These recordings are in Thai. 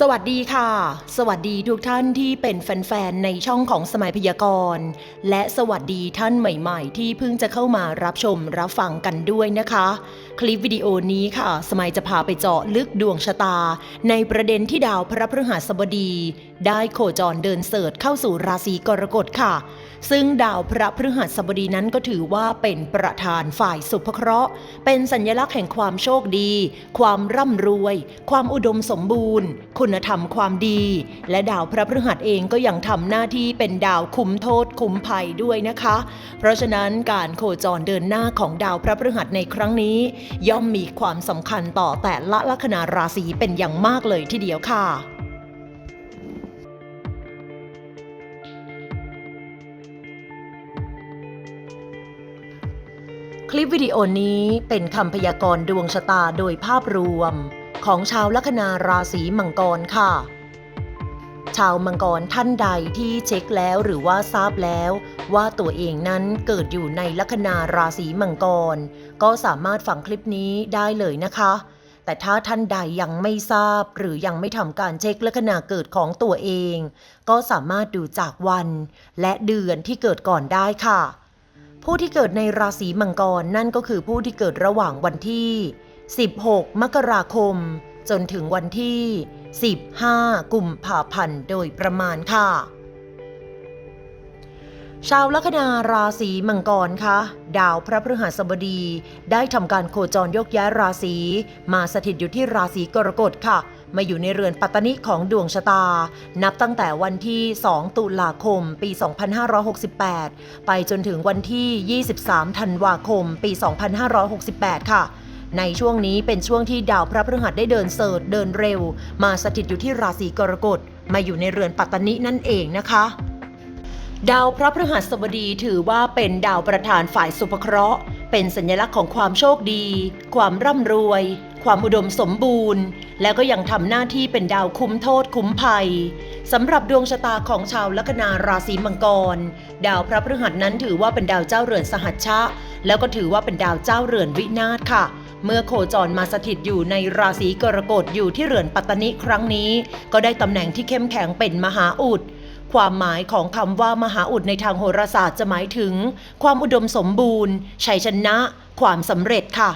สวัสดีค่ะ สวัสดีทุกท่านที่เป็นแฟนๆ ในช่องของสมัยพยากรณ์ และสวัสดีท่านใหม่ๆ ที่เพิ่งจะเข้ามารับชมรับฟังกันด้วยนะคะ คลิปวิดีโอนี้ค่ะ สมัยจะพาไปเจาะลึกดวงชะตา ในประเด็นที่ดาวพระพฤหัสบดี ได้โคจรเดินเสิร์ชเข้าสู่ราศีกรกฎค่ะ ซึ่งดาวพระพฤหัสบดีนั้นก็ถือว่าเป็นประธานฝ่ายสุภเคราะห์ เป็นสัญลักษณ์แห่งความโชคดี ความร่ำรวย ความอุดมสมบูรณ์ คุณธรรมความดี และดาวพระพฤหัสเองก็ยังทำหน้าที่เป็นดาวคุ้มโทษคุ้มภัยด้วยนะคะ เพราะฉะนั้นการโคจรเดินหน้าของดาวพระพฤหัสในครั้งนี้ ย่อมมีความสำคัญต่อแต่ละลัคนาราศีเป็นอย่างมากเลยทีเดียวค่ะ ลิปวิดีโอนี้เป็นคำพยากรณ์ดวงชะตาโดยภาพรวม ของชาวลัคนาราศีมังกรค่ะ ชาวมังกรท่านใดที่เช็คแล้วหรือว่าทราบแล้ว ว่าตัวเองนั้นเกิดอยู่ในลัคนาราศีมังกร ก็สามารถฟังคลิปนี้ได้เลยนะคะ แต่ถ้าท่านใดยังไม่ทราบหรือยังไม่ทำการเช็คลัคนาเกิดของตัวเอง ก็สามารถดูจากวัน และเดือนที่เกิดก่อนได้ค่ะ ผู้ที่เกิดในราศีมังกรนั่นก็คือผู้ที่เกิดระหว่างวันที่ 16 มกราคม จนถึงวันที่ 15 กุมภาพันธ์โดยประมาณค่ะ ชาวลัคนาราศีมังกรคะดาวพระพฤหัสบดี ได้ทำการโคจรยกย้ายราศีมาสถิตอยู่ที่ราศีกรกฎค่ะ มาอยู่ในเรือนปัตตนิของดวงชะตา นับตั้งแต่วันที่ 2 ตุลาคม ปี 2568 ไปจนถึงวันที่ 23 ธันวาคม ปี 2568 ค่ะในช่วงนี้เป็นช่วงที่ดาวพระพฤหัสได้เดินเสิร์ชเดินเร็ว มาสถิตอยู่ที่ราศีกรกฎมาอยู่ในเรือนปัตตนินั่นเองนะคะ ดาวพระพฤหัสบดีถือว่าเป็นดาวประธานฝ่ายสุภเคราะห์ เป็นสัญลักษณ์ของความโชคดี ความร่ำรวย ความอุดมสมบูรณ์ แล้วก็ยังทำหน้าที่เป็นดาวคุ้มโทษคุ้มภัยสำหรับดวงชะตาของชาวลัคนาราศีมังกร ดาวพระพฤหัสนั้นถือว่าเป็นดาวเจ้าเรือนสหัชชะ แล้วก็ถือว่าเป็นดาวเจ้าเรือนวินาศค่ะ เมื่อโคจรมาสถิตอยู่ในราศีกรกฎอยู่ที่เรือนปัตตนิครั้งนี้ ก็ได้ตำแหน่งที่เข้มแข็งเป็นมหาอุดความหมายของคำว่ามหาอุดในทางโหราศาสตร์จะหมายถึง ความอุดมสมบูรณ์ชัยชนะ ความสำเร็จค่ะ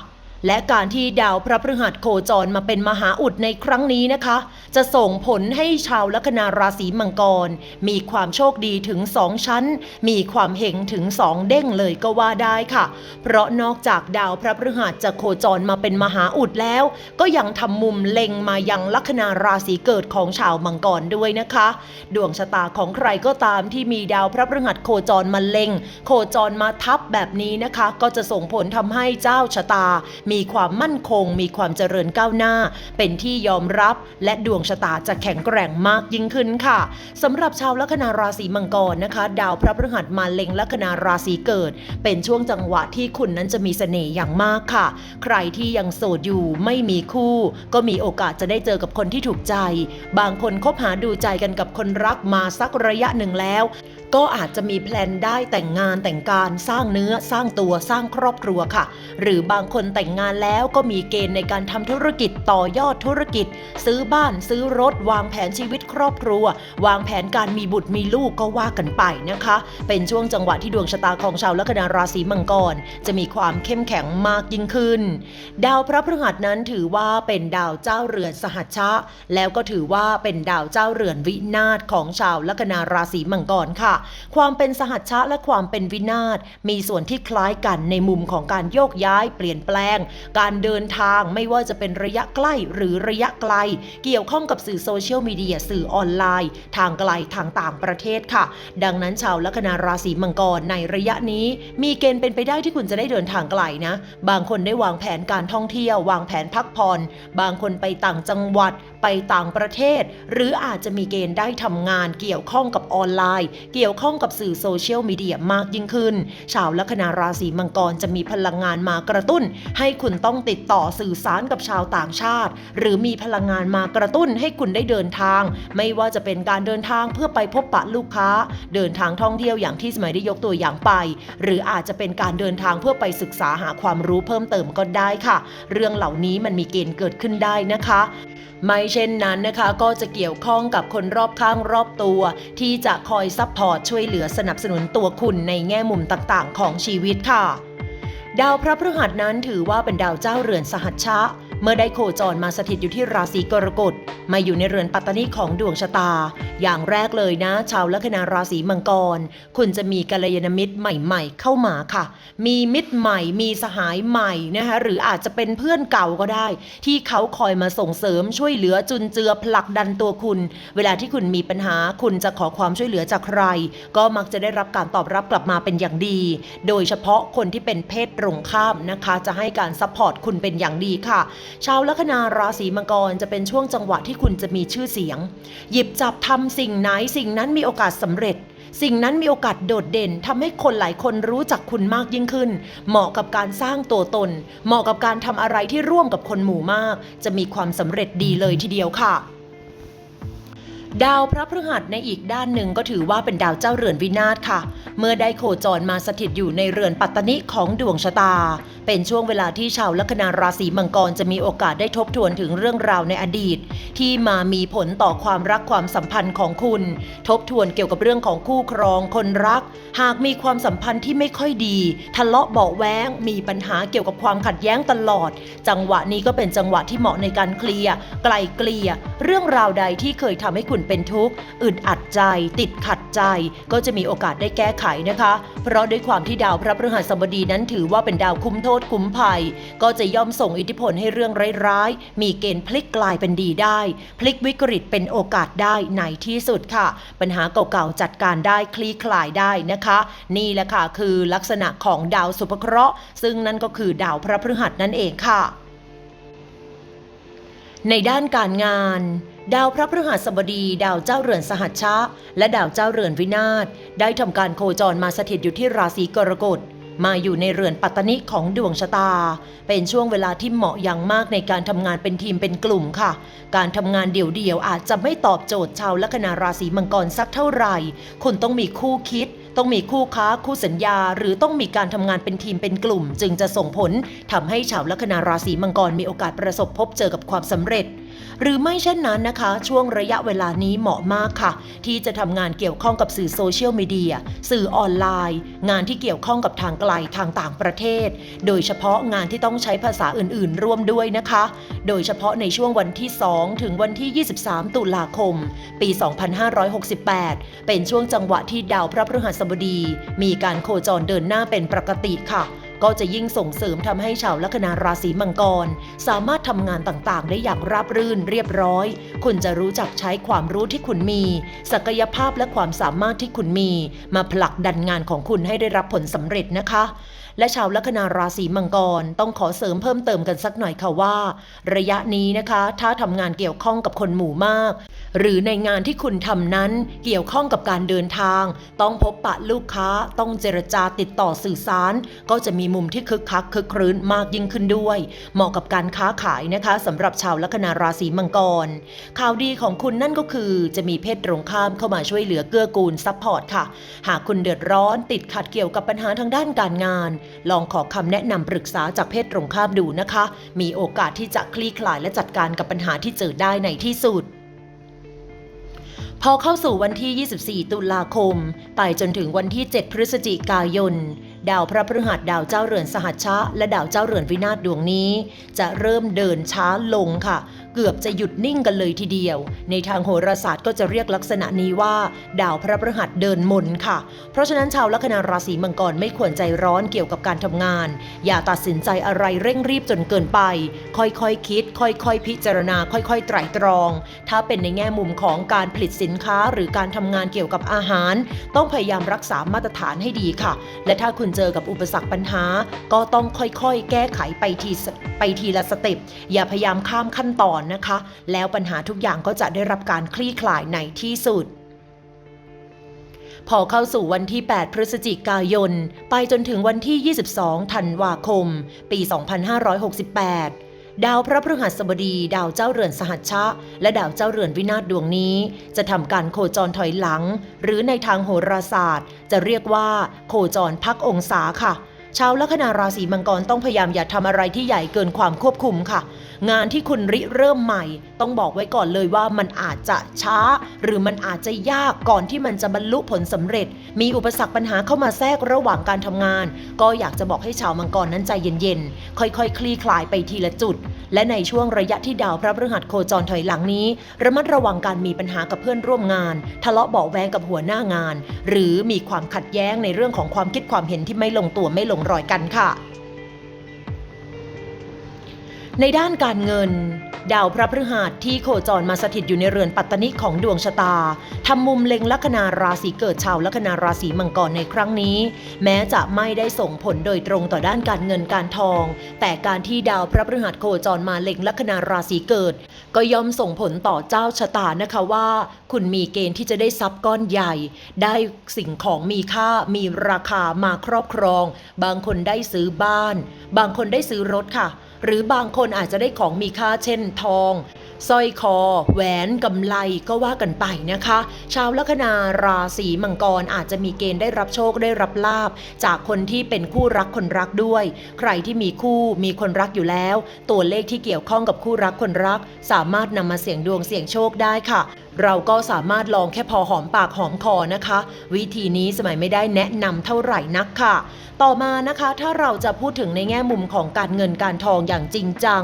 และการที่ดาวพระพฤหัสโคจรมาเป็นมหาอุดในครั้งนี้นะคะ จะส่งผลให้ชาวลัคนาราศีมังกร มีความโชคดีถึงสองชั้น มีความเห็งถึงสองเด้งเลยก็ว่าได้ค่ะ เพราะนอกจากดาวพระพฤหัสจะโคจรมาเป็นมหาอุดแล้ว ก็ยังทำมุมเล็งมายังลัคนาราศีเกิดของชาวมังกรด้วยนะคะ ดวงชะตาของใครก็ตามที่มีดาวพระพฤหัสโคจรมาเล็ง โคจรมาทับแบบนี้นะคะ ก็จะส่งผลทำให้เจ้าชะตามีความมั่นคง มีความเจริญก้าวหน้า เป็นที่ยอมรับ และดวงชะตาจะแข็งแกร่งมากยิ่งขึ้นค่ะสำหรับชาวลัคนาราศีมังกรนะคะ ดาวพระพฤหัสมาเล็งลัคนาราศีเกิด เป็นช่วงจังหวะที่คุณนั้นจะมีเสน่ห์อย่างมากค่ะ ใครที่ยังโสดอยู่ไม่มีคู่ ก็มีโอกาสจะได้เจอกับคนที่ถูกใจ บางคนคบหาดูใจกันกับคนรักมาสักระยะหนึ่งแล้ว ก็อาจจะมีแพลนได้แต่งงานแต่งการสร้างเนื้อสร้างตัวสร้างครอบครัวค่ะ หรือบางคนแต่งงานแล้วก็มีเกณฑ์ในการทำธุรกิจต่อยอดธุรกิจ ซื้อบ้านซื้อรถ วางแผนชีวิตครอบครัว วางแผนการมีบุตรมีลูกก็ว่ากันไปนะคะ เป็นช่วงจังหวะที่ดวงชะตาของชาวลัคนาราศีมังกร จะมีความเข้มแข็งมากยิ่งขึ้น ดาวพระพฤหัสนั้นถือว่าเป็นดาวเจ้าเรือนสหัชชะ แล้วก็ถือว่าเป็นดาวเจ้าเรือนวินาศของชาวลัคนาราศีมังกรค่ะ ความเป็นสหัชชะและความเป็นวินาศมีส่วนที่คล้ายกันในมุมของการโยกย้ายเปลี่ยนแปลงการเดินทางไม่ว่าจะเป็นระยะใกล้หรือระยะไกล เกี่ยวข้องกับสื่อโซเชียลมีเดียสื่อออนไลน์ ทางไกลทางต่างประเทศค่ะ ดังนั้นชาวลัคนาราศีมังกรในระยะนี้ มีเกณฑ์เป็นไปได้ที่คุณจะได้เดินทางไกลนะ บางคนได้วางแผนการท่องเที่ยว วางแผนพักผ่อนบางคนไปต่างจังหวัดไปต่างประเทศ หรืออาจจะมีเกณฑ์ได้ทำงานเกี่ยวข้องกับออนไลน์ เกี่ยวข้องกับสื่อโซเชียลมีเดียมากยิ่งขึ้น ชาวลัคนาราศีมังกรจะมีพลังงานมากระตุ้น ให้คุณต้องติดต่อสื่อสารกับชาวต่างชาติ หรือมีพลังงานมากระตุ้นให้คุณได้เดินทาง ไม่ว่าจะเป็นการเดินทางเพื่อไปพบปะลูกค้า เดินทางท่องเที่ยวอย่างที่สมัยได้ยกตัวอย่างไป หรืออาจจะเป็นการเดินทางเพื่อไปศึกษาหาความรู้เพิ่มเติมก็ได้ค่ะ เรื่องเหล่านี้มันมีเกณฑ์เกิดขึ้นได้นะคะไม่เช่นนั้นนะคะก็จะเกี่ยวข้องกับคนรอบข้างรอบตัว ที่จะคอยซัพพอร์ตช่วยเหลือสนับสนุนตัวคุณในแง่มุมต่างๆ ของชีวิตค่ะ ดาวพระพฤหัสนั้นถือว่าเป็นดาวเจ้าเรือนสหัชชะ เมื่อได้โคจรมาสถิตอยู่ที่ราศีกรกฎมาอยู่ในเรือนปัตตานีของดวงชะตา อย่างแรกเลยนะ ชาวลัคนาราศีมังกร คุณจะมีกัลยาณมิตรใหม่ๆ เข้ามาค่ะ มีมิตรใหม่ มีสหายใหม่นะคะหรืออาจจะเป็นเพื่อนเก่าก็ได้ ที่เขาคอยมาส่งเสริมช่วยเหลือจุนเจือผลักดันตัวคุณ เวลาที่คุณมีปัญหาคุณจะขอความช่วยเหลือจากใคร ก็มักจะได้รับการตอบรับกลับมาเป็นอย่างดี โดยเฉพาะคนที่เป็นเพศตรงข้ามนะคะ จะให้การซัพพอร์ตคุณเป็นอย่างดีค่ะชาวลัคนาราศีมังกรจะเป็นช่วงจังหวะที่คุณจะมีชื่อเสียง หยิบจับทำสิ่งไหนสิ่งนั้นมีโอกาสสำเร็จ สิ่งนั้นมีโอกาสโดดเด่นทำให้คนหลายคนรู้จักคุณมากยิ่งขึ้น เหมาะกับการสร้างตัวตน เหมาะกับการทำอะไรที่ร่วมกับคนหมู่มาก จะมีความสำเร็จดีเลยทีเดียวค่ะดาวพระพฤหัสในอีกด้านหนึ่งก็ถือว่าเป็นดาวเจ้าเรือนวินาศค่ะ เมื่อได้โคจรมาสถิตอยู่ในเรือนปัตตนิของดวงชะตา เป็นช่วงเวลาที่ชาวลัคนาราศีมังกรจะมีโอกาสได้ทบทวนถึงเรื่องราวในอดีต ที่มามีผลต่อความรักความสัมพันธ์ของคุณ ทบทวนเกี่ยวกับเรื่องของคู่ครองคนรัก หากมีความสัมพันธ์ที่ไม่ค่อยดี ทะเลาะเบาะแว้ง มีปัญหาเกี่ยวกับความขัดแย้งตลอด จังหวะนี้ก็เป็นจังหวะที่เหมาะในการเคลียร์ไกลเกลี่ยเรื่องราวใดที่เคยทำให้คุณเป็นทุกข์อึดอัดใจ ติดขัดใจ ก็จะมีโอกาสได้แก้ไขนะคะ เพราะด้วยความที่ดาวพระพฤหัสบดีนั้นถือว่าเป็นดาวคุ้มโทษษคุ้มภัย ก็จะย่อมส่งอิทธิพลให้เรื่องร้ายๆ มีเกณฑ์พลิกกลายเป็นดีได้ พลิกวิกฤตเป็นโอกาสได้ในที่สุดค่ะ ปัญหาเก่าๆจัดการได้คลี่คลายได้นะคะ นี่แหละค่ะคือลักษณะของดาวสุภเคราะห์ ซึ่งนั่นก็คือดาวพระพฤหัสนั่นเองค่ะ ในด้านการงานดาวพระพฤหัสบดี ดาวเจ้าเรือนสหัชชะ และดาวเจ้าเรือนวินาศได้ทำการโคจรมาสถิตอยู่ที่ราศีกรกฎ มาอยู่ในเรือนปัตตนิของดวงชะตา เป็นช่วงเวลาที่เหมาะอย่างมากในการทำงานเป็นทีมเป็นกลุ่มค่ะ การทำงานเดี่ยวๆอาจจะไม่ตอบโจทย์ชาวลัคนาราศีมังกรสักเท่าไหร่ คุณต้องมีคู่คิด ต้องมีคู่ค้าคู่สัญญา หรือต้องมีการทำงานเป็นทีมเป็นกลุ่ม จึงจะส่งผลทำให้ชาวลัคนาราศีมังกรมีโอกาสประสบพบเจอกับความสำเร็จ หรือไม่เช่นนั้นนะคะ ช่วงระยะเวลานี้เหมาะมากค่ะ ที่จะทำงานเกี่ยวข้องกับสื่อโซเชียลมีเดียสื่อออนไลน์ งานที่เกี่ยวข้องกับทางไกลทางต่างประเทศ โดยเฉพาะงานที่ต้องใช้ภาษาอื่นๆ ร่วมด้วยนะคะ โดยเฉพาะในช่วงวันที่ 2 ถึงวันที่ 23 ตุลาคม ปี 2568 เป็นช่วงจังหวะที่ดาวพระพฤหัสบดี มีการโคจรเดินหน้าเป็นปกติค่ะ ก็จะยิ่งส่งเสริมทำให้ชาวลัคนาราศีมังกร สามารถทำงานต่างๆ ได้อย่างราบรื่นเรียบร้อย คุณจะรู้จักใช้ความรู้ที่คุณมี ศักยภาพและความสามารถที่คุณมี มาผลักดันงานของคุณให้ได้รับผลสำเร็จนะคะ และชาวลัคนาราศีมังกรต้องขอเสริมเพิ่มเติมกันสักหน่อยค่ะว่า ระยะนี้นะคะ ถ้าทำงานเกี่ยวข้องกับคนหมู่มาก หรือในงานที่คุณทำนั้นเกี่ยวข้องกับการเดินทาง ต้องพบปะลูกค้า ต้องเจรจาติดต่อสื่อสาร ก็จะมีมุมที่คึกคักคึกครื้นมากยิ่งขึ้นด้วย เหมาะกับการค้าขายนะคะสำหรับชาวลัคนาราศีมังกร ข่าวดีของคุณนั่นก็คือจะมีเพศตรงข้ามเข้ามาช่วยเหลือเกื้อกูลซัพพอร์ตค่ะ หากคุณเดือดร้อนติดขัดเกี่ยวกับปัญหาทางด้านการงานลองขอคำแนะนำปรึกษาจากเพศตรงข้ามดูนะคะ มีโอกาสที่จะคลี่คลายและจัดการกับปัญหาที่เจอได้ในที่สุดพอเข้าสู่วันที่ 24 ตุลาคม ไปจนถึงวันที่ 7 พฤศจิกายน ดาวพระพฤหัสดาวเจ้าเรือนสหัชชะ และดาวเจ้าเรือนวินาศดวงนี้ จะเริ่มเดินช้าลงค่ะ เกือบจะหยุดนิ่งกันเลยทีเดียว ในทางโหราศาสตร์ก็จะเรียกลักษณะนี้ว่า ดาวพระพฤหัสเดินมนค่ะ เพราะฉะนั้นชาวลัคนาราศีมังกรไม่ควรใจร้อนเกี่ยวกับการทำงาน อย่าตัดสินใจอะไรเร่งรีบจนเกินไป ค่อยๆคคิด ค่อยๆ พิจารณา ค่อยๆ ไตร่ตรอง ถ้าเป็นในแง่มุมของการผลิตสินค้าหรือการทำงานเกี่ยวกับอาหาร ต้องพยายามรักษามาตรฐานให้ดีค่ะ และถ้าคุณเจอกับอุปสรรคปัญหา ก็ต้องค่อยๆ แก้ไขไปทีไปทีละสเต็ปอย่าพยายามข้ามขั้นตอนนะคะ แล้วปัญหาทุกอย่างก็จะได้รับการคลี่คลายในที่สุดพอเข้าสู่วันที่ 8 พฤศจิกายน ไปจนถึงวันที่ 22 ธันวาคม ปี 2568 ดาวพระพฤหัสบดี ดาวเจ้าเรือนสหัชชะ และดาวเจ้าเรือนวินาศดวงนี้ จะทำการโคจรถอยหลัง หรือในทางโหราศาสตร์ จะเรียกว่าโคจรพักองศาค่ะ ชาวลัคนาราศีมังกรต้องพยายามอย่าทำอะไรที่ใหญ่เกินความควบคุมค่ะ งานที่คุณริเริ่มใหม่ ต้องบอกไว้ก่อนเลยว่ามันอาจจะช้า หรือมันอาจจะยากก่อนที่มันจะบรรลุผลสำเร็จ มีอุปสรรคปัญหาเข้ามาแทรกระหว่างการทำงาน ก็อยากจะบอกให้ชาวมังกรนั้นใจเย็นๆ ค่อยๆ คลี่คลายไปทีละจุด และในช่วงระยะที่ดาวพระพฤหัสโคจรถอยหลังนี้ ระมัดระวังการมีปัญหากับเพื่อนร่วมงาน ทะเลาะเบาแวงกับหัวหน้างาน หรือมีความขัดแย้งในเรื่องของความคิดความเห็นที่ไม่ลงตัวไม่ลงรอยกันค่ะ ในด้านการเงิน ดาวพระพฤหัสที่โคจรมาสถิตอยู่ในเรือนปัตตนิของดวงชะตาทำมุมเล็งลัคนาราศีเกิดชาวลัคนาราศีมังกรในครั้งนี้ แม้จะไม่ได้ส่งผลโดยตรงต่อด้านการเงินการทอง แต่การที่ดาวพระพฤหัสโคจรมาเล็งลัคนาราศีเกิด ก็ย่อมส่งผลต่อเจ้าชะตานะคะว่า คุณมีเกณฑ์ที่จะได้ทรัพย์ก้อนใหญ่ ได้สิ่งของมีค่ามีราคามาครอบครอง บางคนได้ซื้อบ้าน บางคนได้ซื้อรถค่ะ หรือบางคนอาจจะได้ของมีค่าเช่นทองสร้อยคอ แหวนกำไลก็ว่ากันไปนะคะ ชาวลัคนาราศีมังกรอาจจะมีเกณฑ์ได้รับโชคได้รับลาบ จากคนที่เป็นคู่รักคนรักด้วย ใครที่มีคู่มีคนรักอยู่แล้ว ตัวเลขที่เกี่ยวข้องกับคู่รักคนรัก สามารถนำมาเสี่ยงดวงเสี่ยงโชคได้ค่ะ เราก็สามารถลองแค่พอหอมปากหอมคอนะคะ วิธีนี้สมัยไม่ได้แนะนำเท่าไหร่นักค่ะ ต่อมานะคะ ถ้าเราจะพูดถึงในแง่มุมของการเงินการทองอย่างจริงจัง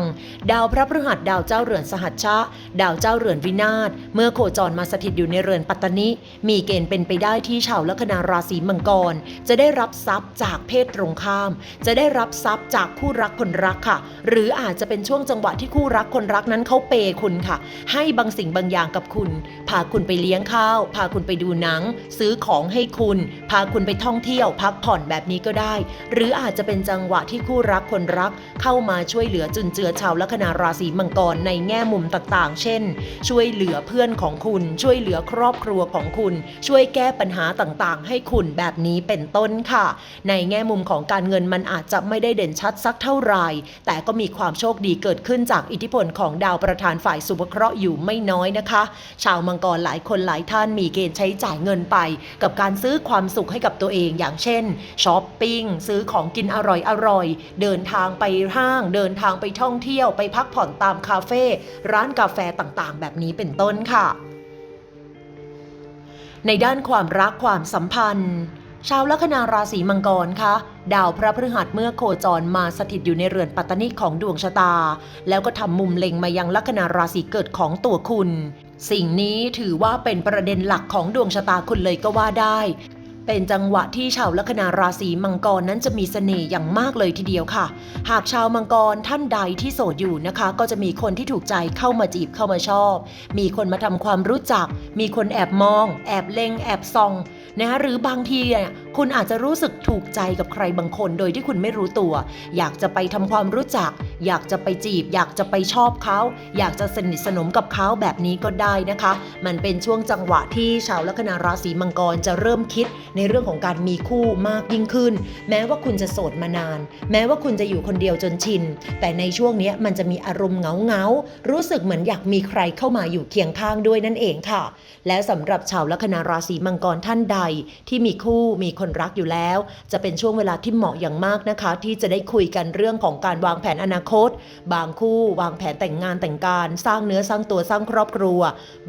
ดาวพระพฤหัสดาวเจ้าเรือนสหัชชะ ดาวเจ้าเรือนวินาศเมื่อโคจรมาสถิตอยู่ในเรือนปัตตนิ มีเกณฑ์เป็นไปได้ที่ชาวลัคนาราศีมังกร จะได้รับทรัพย์จากเพศตรงข้าม จะได้รับทรัพย์จากคู่รักคนรักค่ะ หรืออาจจะเป็นช่วงจังหวะที่คู่รักคนรักนั้นเขาเปย์คุณค่ะ ให้บางสิ่งบางอย่างกับคุณพาคุณไปเลี้ยงข้าว พาคุณไปดูหนัง ซื้อของให้คุณ พาคุณไปท่องเที่ยว พักผ่อนแบบนี้ก็ได้ หรืออาจจะเป็นจังหวะที่คู่รักคนรัก เข้ามาช่วยเหลือจุนเจือชาวลัคนาราศีมังกรในแง่มุมต่างๆ เช่น ช่วยเหลือเพื่อนของคุณ ช่วยเหลือครอบครัวของคุณ ช่วยแก้ปัญหาต่างๆ ให้คุณแบบนี้เป็นต้นค่ะ ในแง่มุมของการเงินมันอาจจะไม่ได้เด่นชัดสักเท่าไหร่แต่ก็มีความโชคดีเกิดขึ้นจากอิทธิพลของดาวประธานฝ่ายสุภเคราะห์อยู่ไม่น้อยนะคะชาวาวมังกรหลายคนหลายท่านมีเกณฑ์ใช้จ่ายเงินไป กับการซื้อความสุขให้กับตัวเอง อย่างเช่นช้อปปิ้งซื้อของกินอร่อยอร่อยๆเดินทางไปห้าง เดินทางไปท่องเที่ยวไปพักผ่อนตามคาเฟ่ร้านกาแฟต่างๆ แบบนี้เป็นต้นค่ะ ในด้านความรักความสัมพันธ์ชาวลัคนาราศีมังกรคะดาวพระพฤหัสเมื่อโคจรมาสถิตอยู่ในเรือนปัตตนิของดวงชะตา แล้วก็ทำมุมเล็งมายังลัคนาราศีเกิดของตัวคุณ สิ่งนี้ถือว่าเป็นประเด็นหลักของดวงชะตาคุณเลยก็ว่าได้ เป็นจังหวะที่ชาวลัคนาราศีมังกรนั้นจะมีเสน่ห์อย่างมากเลยทีเดียวค่ะ หากชาวมังกรท่านใดที่โสดอยู่นะคะ ก็จะมีคนที่ถูกใจเข้ามาจีบเข้ามาชอบ มีคนมาทำความรู้จัก มีคนแอบมอง แอบเล็ง แอบส่องนะคะหรือบางทีเนี่ย คุณอาจจะรู้สึกถูกใจกับใครบางคนโดยที่คุณไม่รู้ตัว อยากจะไปทำความรู้จัก อยากจะไปจีบ อยากจะไปชอบเขา อยากจะสนิทสนมกับเขาแบบนี้ก็ได้นะคะ มันเป็นช่วงจังหวะที่ชาวลัคนาราศีมังกรจะเริ่มคิดในเรื่องของการมีคู่มากยิ่งขึ้น แม้ว่าคุณจะโสดมานาน แม้ว่าคุณจะอยู่คนเดียวจนชิน แต่ในช่วงนี้มันจะมีอารมณ์เงาเงารู้สึกเหมือนอยากมีใครเข้ามาอยู่เคียงข้างด้วยนั่นเองค่ะ และสำหรับชาวลัคนาราศีมังกรท่านใดที่มีคู่มีคนนรักอยู่แล้ว จะเป็นช่วงเวลาที่เหมาะอย่างมากนะคะ ที่จะได้คุยกันเรื่องของการวางแผนอนาคต บางคู่วางแผนแต่งงานแต่งการ สร้างเนื้อสร้างตัวสร้างครอบครัว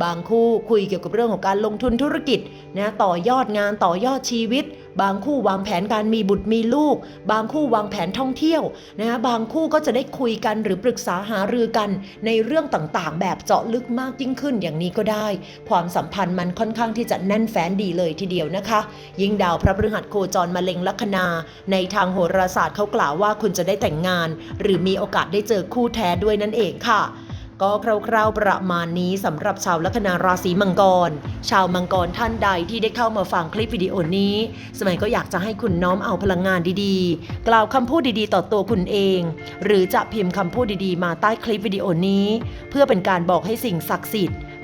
บางคู่คุยเกี่ยวกับเรื่องของการลงทุนธุรกิจนะต่อยอดงานต่อยอดชีวิต บางคู่วางแผนการมีบุตรมีลูก บางคู่วางแผนท่องเที่ยวนะบางคู่ก็จะได้คุยกันหรือปรึกษาหารือกันในเรื่องต่างๆ แบบเจาะลึกมากยิ่งขึ้นอย่างนี้ก็ได้ ความสัมพันธ์มันค่อนข้างที่จะแน่นแฟ้นดีเลยทีเดียวนะคะ ยิ่งดาวพระพฤหัสโคจรมาเล็งลัคนา ในทางโหราศาสตร์เขากล่าวว่าคุณจะได้แต่งงาน หรือมีโอกาสได้เจอคู่แท้ด้วยนั่นเองค่ะ ก็คร่าวๆประมาณนี้สำหรับชาวลัคนาราศีมังกร ชาวมังกรท่านใดที่ได้เข้ามาฟังคลิปวิดีโอนี้ สมัยก็อยากจะให้คุณน้อมเอาพลังงานดีๆ กล่าวคำพูดดีๆ ต่อตัวคุณเอง หรือจะพิมพ์คำพูดดีๆ มาใต้คลิปวิดีโอนี้ เพื่อเป็นการบอกให้สิ่งศักดิ์สิทธิ์